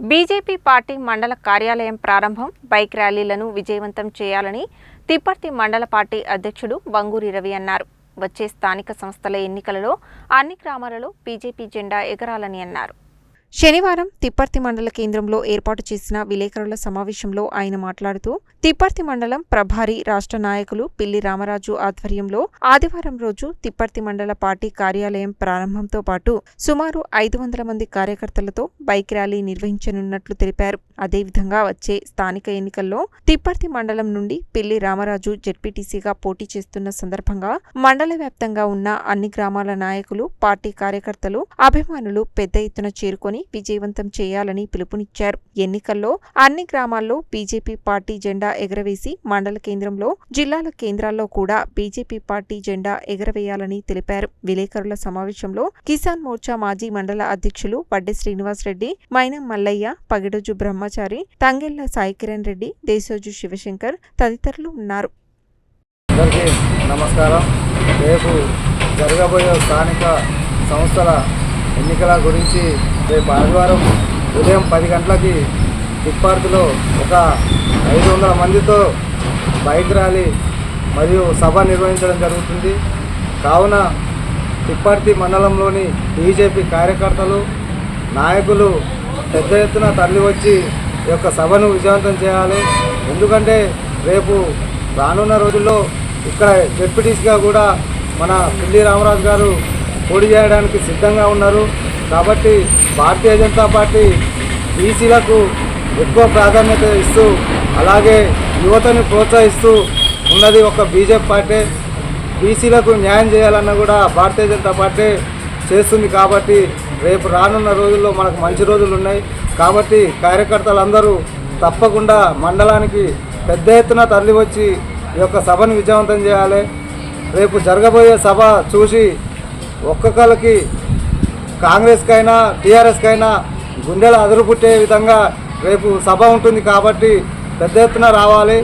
BJP party మండల కార్యాలయం ప్రారంభం బైక్ ర్యాలీలను విజయవంతం చేయాలని తిప్పర్తి మండల పార్టీ అధ్యక్షుడు వంగూరి రవి అన్నారు. వచ్చే స్థానిక సంస్థల ఎన్నికలలో అన్ని గ్రామాలలో బీజేపీ జెండా ఎగరాలని అన్నారు. శనివారం తిప్పర్తి మండల కేంద్రంలో ఏర్పాటు చేసిన విలేకరుల సమావేశంలో ఆయన మాట్లాడుతూ తిప్పర్తి మండలం ప్రభారి రాష్ట్ర నాయకులు పిల్లి రామరాజు ఆధ్వర్యంలో ఆదివారం రోజు తిప్పర్తి మండల పార్టీ కార్యాలయం ప్రారంభంతో పాటు సుమారు ఐదు వందల మంది కార్యకర్తలతో బైక్ ర్యాలీ నిర్వహించనున్నట్లు తెలిపారు. అదేవిధంగా వచ్చే స్థానిక ఎన్నికల్లో తిప్పర్తి మండలం నుండి పిల్లి రామరాజు జెడ్పీటీసీగా పోటీ చేస్తున్న సందర్భంగా మండల వ్యాప్తంగా ఉన్న అన్ని గ్రామాల నాయకులు పార్టీ కార్యకర్తలు అభిమానులు పెద్ద ఎత్తున చేరుకొని విజయవంతం చేయాలని పిలుపునిచ్చారు. ఎన్నికల్లో అన్ని గ్రామాల్లో బీజేపీ పార్టీ జెండా ఎగరవేసి మండల కేంద్రంలో జిల్లాల కేంద్రాల్లో కూడా బీజేపీ పార్టీ జెండా ఎగరవేయాలని తెలిపారు. విలేకరుల సమావేశంలో కిసాన్ మోర్చా మాజీ మండల అధ్యక్షులు వడ్డె శ్రీనివాస్ రెడ్డి మైనం మల్లయ్య పగిడోజు బ్రహ్మచారి తంగెళ్ళ సాయికిరణ్ రెడ్డి దేశోజు శివశంకర్ తదితరులు ఉన్నారు. నమస్కారం. రేపు జరగబోయే స్థానిక సంస్థల ఎన్నికల గురించి రేపు ఆదివారం ఉదయం పది గంటలకి తిప్పార్తిలో ఒక ఐదు వందల మందితో బైక్ ర్యాలీ మరియు సభ నిర్వహించడం జరుగుతుంది. కావున తిప్పార్తి మండలంలోని బీజేపీ కార్యకర్తలు నాయకులు పెద్ద ఎత్తున తరలి వచ్చి ఈ యొక్క సభను విజయవంతం చేయాలి. ఎందుకంటే రేపు రానున్న రోజుల్లో ఇక్కడ డిప్యూటీస్గా కూడా మన పిల్లి రామరాజు గారు పోటీ చేయడానికి సిద్ధంగా ఉన్నారు. కాబట్టి భారతీయ జనతా పార్టీ బీసీలకు ఎక్కువ ప్రాధాన్యత ఇస్తూ అలాగే యువతని ప్రోత్సహిస్తూ ఉన్నది ఒక బీజేపీ పార్టీ. బీసీలకు న్యాయం చేయాలన్న కూడా భారతీయ జనతా పార్టీ చేస్తుంది కాబట్టి రేపు రానున్న రోజుల్లో మనకు మంచి రోజులు ఉన్నాయి. కాబట్టి కార్యకర్తలందరూ తప్పకుండా మండలానికి పెద్ద ఎత్తున తరలివచ్చి ఈ యొక్క సభను విజయవంతం చేయాలి. రేపు జరగబోయే సభ చూసి ఒక్కొక్కరికి కాంగ్రెస్కైనా టీఆర్ఎస్కైనా గుండెలు అదురుపుట్టే విధంగా రేపు సభ ఉంటుంది కాబట్టి పెద్ద ఎత్తున రావాలి.